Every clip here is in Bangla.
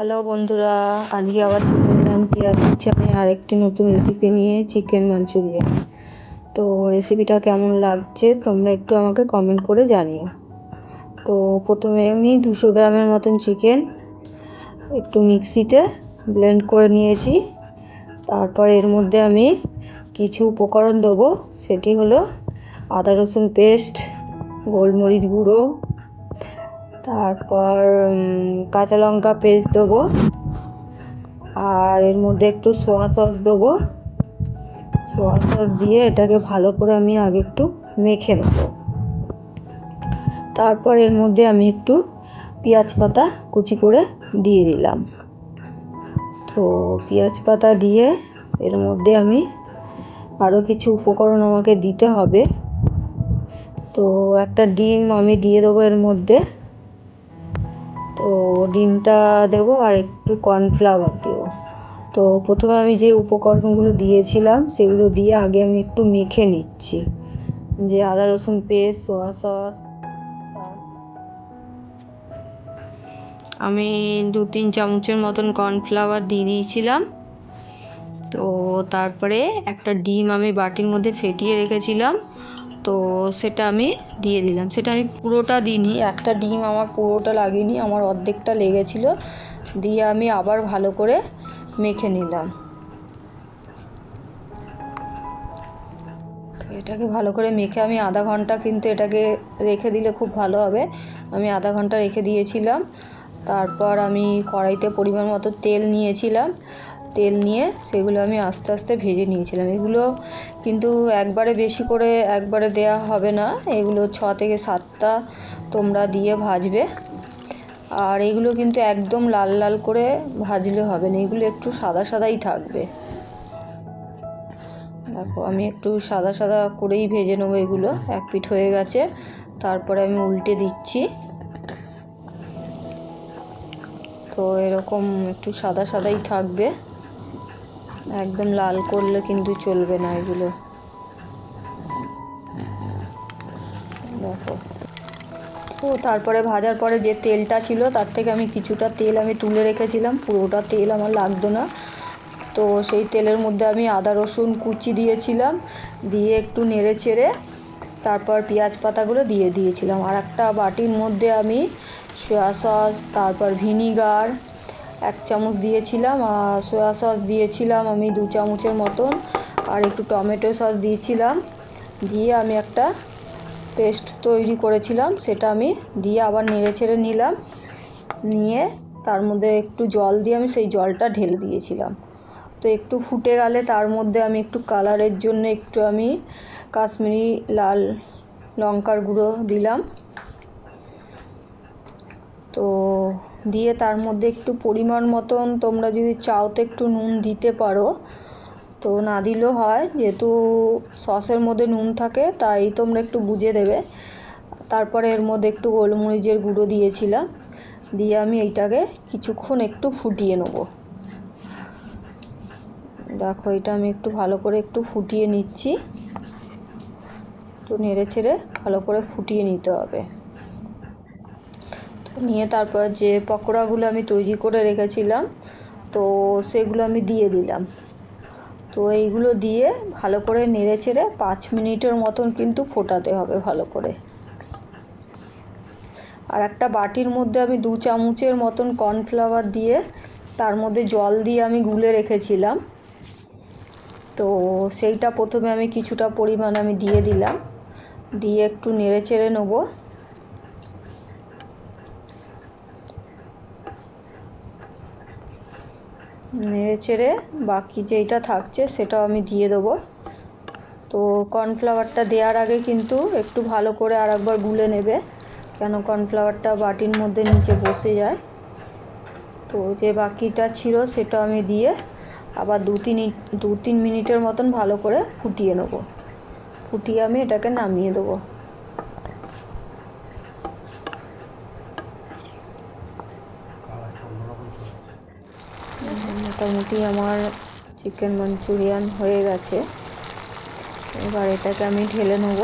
হ্যালো বন্ধুরা। আজকে আবার চলে এলাম পিয়াজ আমি আরেকটি নতুন রেসিপি নিয়ে চিকেন মাঞ্চুরিয়ান তো রেসিপিটা কেমন লাগছে তোমরা একটু আমাকে কমেন্ট করে জানিও। তো প্রথমে আমি দুশো গ্রামের মতন চিকেন একটু মিক্সিতে ব্লেন্ড করে নিয়েছি। তারপর এর মধ্যে আমি কিছু উপকরণ দেবো, সেটি হলো আদা রসুন পেস্ট গোলমরিচ গুঁড়ো তারপর কাঁচা লঙ্কা পেস্ট দেবো। আর এর মধ্যে একটু সোয়া সস দেবো। সোয়া সস দিয়ে এটাকে ভালো করে আমি আগে একটু মেখে নেব। তারপর এর মধ্যে আমি একটু পেঁয়াজ পাতা কুচি করে দিয়ে দিলাম। তো পেঁয়াজ পাতা দিয়ে এর মধ্যে আমি আরও কিছু উপকরণ আমাকে দিতে হবে। তো একটা ডিম আমি দিয়ে দেবো এর মধ্যে। তো ডিমটা দেবো আর একটু কর্নফ্লাওয়ার দেবো। তো প্রথমে আমি যে উপকরণগুলো দিয়েছিলাম, সেগুলো দিয়ে আগে আমি একটু মেখে নিচ্ছি। যে আদা, রসুন, পেস্ট সোয়া সস আমি দু তিন চামচের মতন কর্নফ্লাওয়ার দিয়ে দিয়েছিলাম। তো তারপরে একটা ডিম আমি বাটির মধ্যে ফেটিয়ে রেখেছিলাম। তো সেটা আমি দিয়ে দিলাম। সেটা আমি পুরোটা দিইনি, একটা ডিম আমার পুরোটা লাগেনি, আমার অর্ধেকটা লেগেছিলো। দিয়ে আমি আবার ভালো করে মেখে নিলাম। এটাকে ভালো করে মেখে আমি আধা ঘণ্টা কিন্তু এটাকে রেখে দিলে খুব ভালো হবে। আমি আধা ঘণ্টা রেখে দিয়েছিলাম। তারপর আমি কড়াইতে পরিমাণ মতো তেল নিয়েছিলাম। তেল নিয়ে সেগুলো আমি আস্তে আস্তে ভেজে নিয়েছিলাম। এগুলো কিন্তু একবারে বেশি করে একবারে দেয়া হবে না। এগুলো ছ থেকে সাতটা তোমরা দিয়ে ভাজবে। আর এগুলো কিন্তু একদম লাল লাল করে ভাজলে হবে না। এগুলো একটু সাদা সাদাই থাকবে। দেখো, আমি একটু সাদা সাদা করেই ভেজে নেব এগুলো। এক পিঠ হয়ে গেছে। তারপরে আমি উল্টে দিচ্ছি। তো এরকম একটু সাদা সাদাই থাকবে। একদম লাল করলে কিন্তু চলবে না এগুলো। দেখো। ও, তারপরে ভাজার পরে যে তেলটা ছিল, তার থেকে আমি কিছুটা তেল আমি তুলে রেখেছিলাম। পুরোটা তেল আমার লাগতো না। তো সেই তেলের মধ্যে আমি আদা, রসুন কুচি দিয়েছিলাম। দিয়ে একটু নেড়ে চেড়ে তারপর পেঁয়াজ পাতাগুলো দিয়ে দিয়েছিলাম। আর একটা বাটির মধ্যে আমি সয়া সস তারপর ভিনিগার এক চামচ দিয়েছিলাম, আর সয়া সস দিয়েছিলাম আমি দু চামচের মতন, আর একটু টমেটো সস দিয়েছিলাম। দিয়ে আমি একটা পেস্ট তৈরি করেছিলাম, সেটা আমি দিয়ে আবার নেড়ে ছেড়ে নিলাম। নিয়ে তার মধ্যে একটু জল দিয়ে আমি সেই জলটা ঢেলে দিয়েছিলাম। তো একটু ফুটে গেলে তার মধ্যে আমি একটু কালারের জন্য একটু আমি কাশ্মীরি লাল লঙ্কার গুঁড়ো দিলাম। তো দিয়ে তার মধ্যে একটু পরিমাণ মতন তোমরা যদি চাওতে একটু নুন দিতে পারো। তো না দিলেও হয়, যেহেতু সসের মধ্যে নুন থাকে, তাই তোমরা একটু বুঝে দেবে। তারপরে এর মধ্যে একটু গোলমরিচের গুঁড়ো দিয়েছিলাম। দিয়ে আমি এইটাকে কিছুক্ষণ একটু ফুটিয়ে নেব। দেখো, এটা আমি একটু ভালো করে একটু ফুটিয়ে নিচ্ছি। একটু নেড়ে ছেড়ে ভালো করে ফুটিয়ে নিতে হবে। তো নিয়ে তারপর যে পকোড়াগুলো আমি তৈরি করে রেখেছিলাম, তো সেগুলো আমি দিয়ে দিলাম। তো এইগুলো দিয়ে ভালো করে নেড়ে ছেড়ে পাঁচ মিনিটের মতন কিন্তু ফোটাতে হবে ভালো করে। আর একটা বাটির মধ্যে আমি দু চামচের মতন কর্নফ্লাওয়ার দিয়ে তার মধ্যে জল দিয়ে আমি গুলে রেখেছিলাম। তো সেইটা প্রথমে আমি কিছুটা পরিমাণ আমি দিয়ে দিলাম। দিয়ে একটু নেড়ে চেড়ে নেব। নেড়ে চেড়ে বাকি যেইটা থাকছে সেটাও আমি দিয়ে দেবো। তো কর্নফ্লাওয়ারটা দেওয়ার আগে কিন্তু একটু ভালো করে আর একবার গুলে নেবে, কেন কর্নফ্লাওয়ারটা বাটির মধ্যে নিচে বসে যায়। তো যে বাকিটা ছিল সেটা আমি দিয়ে আবার দু তিন দু তিন মিনিটের মতন ভালো করে ফুটিয়ে নেব। ফুটিয়ে আমি এটাকে নামিয়ে দেবো। মোটামুটি আমার চিকেন মাঞ্চুরিয়ান হয়ে গেছে। এবার এটাকে আমি ঢেলে নেব।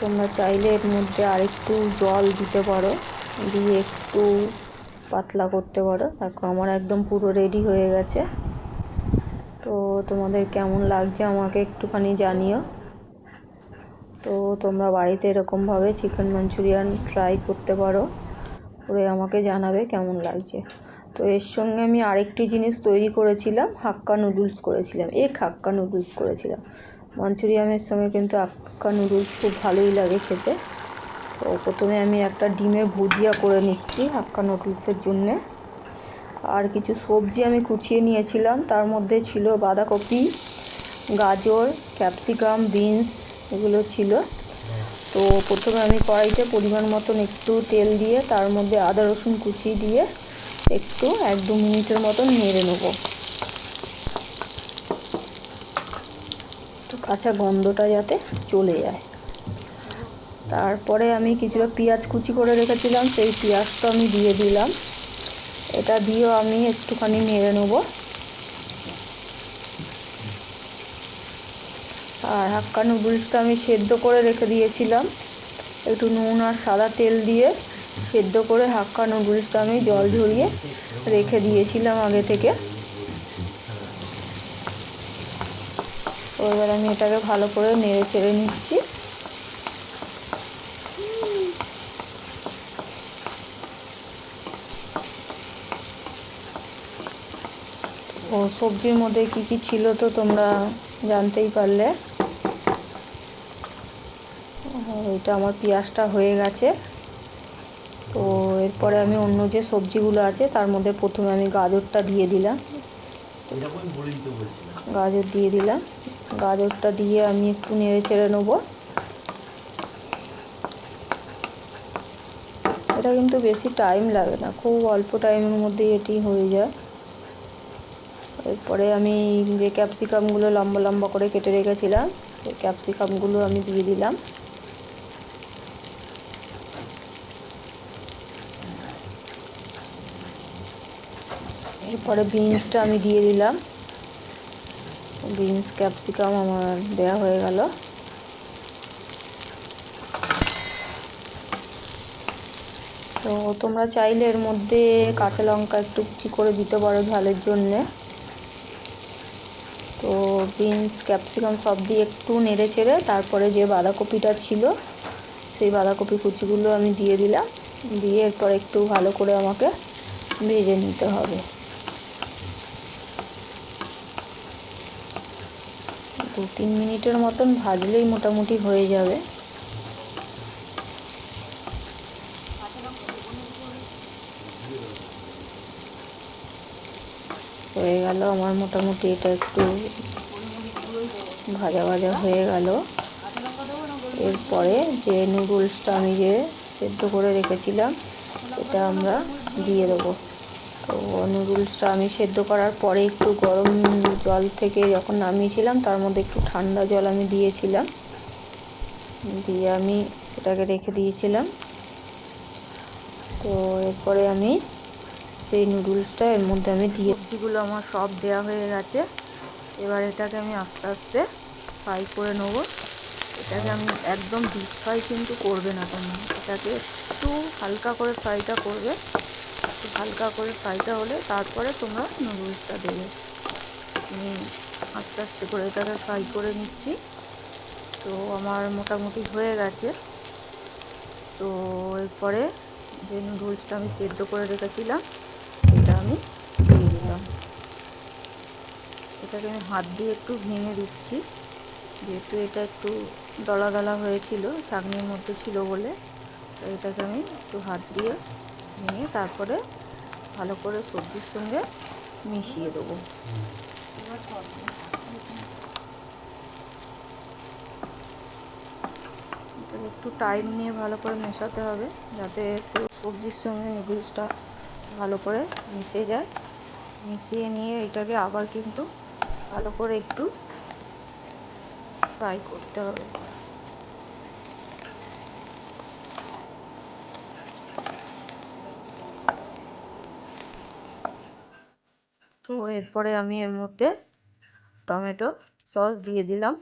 তোমরা চাইলে এর মধ্যে আরেকটু জল দিতে পারো, দিয়ে একটু পাতলা করতে পারো। দেখো, আমার একদম পুরো রেডি হয়ে গেছে। তো তোমাদের কেমন লাগছে আমাকে একটুখানি জানিও। তো তোমরা বাড়িতে এরকমভাবে চিকেন মাঞ্চুরিয়ান ট্রাই করতে পারো। করে আমাকে জানাবে কেমন লাগছে। তো এর সঙ্গে আমি আরেকটি জিনিস তৈরি করেছিলাম, হাক্কা নুডলস করেছিলাম। এক হাক্কা নুডলস করেছিলাম। মাঞ্চুরিয়ামের সঙ্গে কিন্তু হাক্কা নুডলস খুব ভালোই লাগে খেতে। তো প্রথমে আমি একটা ডিমের ভুজিয়া করে নিচ্ছি হাক্কা নুডলসের জন্যে। আর কিছু সবজি আমি কুচিয়ে নিয়েছিলাম। তার মধ্যে ছিল বাঁধাকপি, গাজর, ক্যাপসিকাম, বিনস, এগুলো ছিল। তো প্রথমে আমি কড়াইতে পরিমাণ মতন একটু তেল দিয়ে, তার মধ্যে আদা রসুন কুচি দিয়ে একটু এক দু মিনিটের মতন নেড়ে নেব। তো কাঁচা গন্ধটা যাতে চলে যায়। তারপরে আমি কিছুটা পেঁয়াজ কুচি করে রেখেছিলাম, সেই পেঁয়াজটা আমি দিয়ে দিলাম। এটা দিয়েও আমি একটুখানি নেড়ে নেব। আর হাক্কা নুডলসটা আমি সেদ্ধ করে রেখে দিয়েছিলাম। একটু নুন আর সাদা তেল দিয়ে সেদ্ধ করে হাক্কা নুডলসটা আমি জল ঝরিয়ে রেখে দিয়েছিলাম আগে থেকে। এবার আমি এটাকে ভালো করে নেড়ে চেড়ে নিচ্ছি। ও সবজির মধ্যে কি কি ছিল তো তোমরা জানতেই পারলে। এটা আমার পেঁয়াজটা হয়ে গেছে। তো এরপরে আমি অন্য যে সবজিগুলো আছে তার মধ্যে প্রথমে আমি গাজরটা দিয়ে দিলাম। গাজর দিয়ে দিলাম। গাজরটা দিয়ে আমি একটু নেড়ে ছেড়ে নেব। এটা কিন্তু বেশি টাইম লাগে না খুব অল্প টাইমের মধ্যে এটি হয়ে যায়। এরপরে আমি যে ক্যাপসিকামগুলো লম্বা লম্বা করে কেটে রেখেছিলাম সেই ক্যাপসিকামগুলো আমি দিয়ে দিলাম। এরপরে বিনসটা আমি দিয়ে দিলাম। বিনস ক্যাপসিকাম আমার দেয়া হয়ে গেল। তো তোমরা চাইলে এর মধ্যে কাঁচা লঙ্কা একটু কুচি করে দিতে পারো ঝালের জন্যে। তো বিনস ক্যাপসিকাম সব দিয়ে একটু নেড়ে চেড়ে তারপরে যে বাঁধাকপিটা ছিল, সেই বাঁধাকপি কুচিগুলো আমি দিয়ে দিলাম। দিয়ে এরপর একটু ভালো করে আমাকে ভেজে নিতে হবে। দু তিন মিনিটের মতন ভাজলেই মোটামুটি হয়ে যাবে। হয়ে গেল, আমার মোটামুটি এটা একটু ভাজা ভাজা হয়ে গেল। এরপরে যে নুডলসটা আমি যে সেদ্ধ করে রেখেছিলাম, সেটা আমরা দিয়ে দেবো। তো নুডলসটা আমি সেদ্ধ করার পরে একটু গরম জল থেকে যখন নামিয়েছিলাম, তার মধ্যে একটু ঠান্ডা জল আমি দিয়েছিলাম। দিয়ে আমি সেটাকে রেখে দিয়েছিলাম। তো এরপরে আমি সেই নুডলসটা এর মধ্যে আমি দিয়ে সবজিগুলো আমার সব দেওয়া হয়ে গেছে। এবার এটাকে আমি আস্তে আস্তে ফ্রাই করে নেব। এটাকে আমি একদম ডিপ ফ্রাই কিন্তু করবে না তোমরা। এটাকে একটু হালকা করে ফ্রাইটা করবে। হালকা করে ফ্রাইটা হলে তারপরে তোমরা নুডলসটা দেবে। আমি আস্তে আস্তে করে এটাকে ফ্রাই করে নিচ্ছি। তো আমার মোটামুটি হয়ে গেছে। তো এরপরে যে নুডলসটা আমি সেদ্ধ করে রেখেছিলাম এটা আমি দিয়ে দিলাম। এটাকে আমি হাত দিয়ে একটু ভেঙে দিচ্ছি। যেহেতু এটা একটু দলা দলা হয়েছিল চাটনির মধ্যে ছিল বলে তো এটাকে আমি একটু হাত দিয়ে ভেঙে তারপরে ভালো করে সবজির সঙ্গে মিশিয়ে দেবো। একটু টাইম নিয়ে ভালো করে মেশাতে হবে যাতে সবজির সঙ্গে নুডলসটা ভালো করে মিশে যায়। মিশিয়ে নিয়ে এটাকে আবার কিন্তু ভালো করে একটু ফ্রাই করতে হবে। তো এরপরে আমি এর মধ্যে টমেটো সস দিয়ে দিলাম।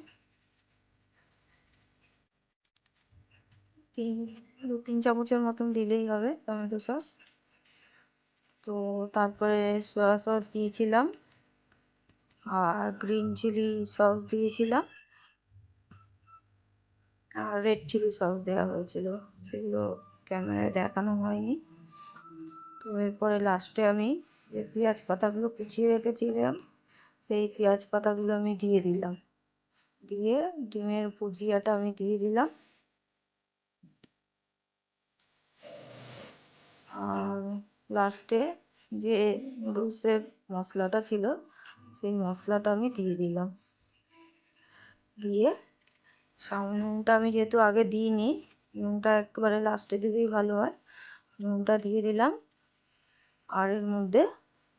তিন, দু, তিন চামচের মতন দিলেই হবে টমেটো সস। তো তারপরে সয়া সস দিয়েছিলাম আর গ্রিন চিলি সস দিয়েছিলাম। আর রেড চিলি সস দেওয়া হয়েছিল, সেগুলো ক্যামেরায় দেখানো হয়নি। তো এরপরে লাস্টে আমি যে পেঁয়াজ পাতাগুলো কুচিয়ে রেখেছিলাম, সেই পেঁয়াজ পাতাগুলো আমি দিয়ে দিলাম। দিয়ে ডিমের ভুজিয়াটা আমি দিয়ে দিলাম। আর লাস্টে যে রুসের মশলাটা ছিল, সেই মশলাটা আমি দিয়ে দিলাম। দিয়ে নুনটা আমি যেহেতু আগে দিইনি, নুনটা একবারে লাস্টে দিলেই ভালো হয়। নুনটা দিয়ে দিলাম। আর এর মধ্যে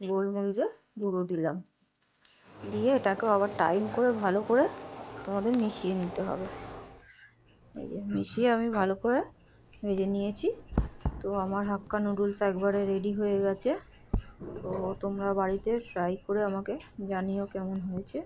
গোলমরিচের গুঁড়ো দিলাম। দিয়ে এটাকে আবার টাইম করে ভালো করে তোমাদের মিশিয়ে নিতে হবে। এই যে মিশিয়ে আমি ভালো করে ভেজে নিয়েছি। তো আমার হাক্কা নুডলস একবারে রেডি হয়ে গেছে। তো তোমরা বাড়িতে ট্রাই করে আমাকে জানিও কেমন হয়েছে।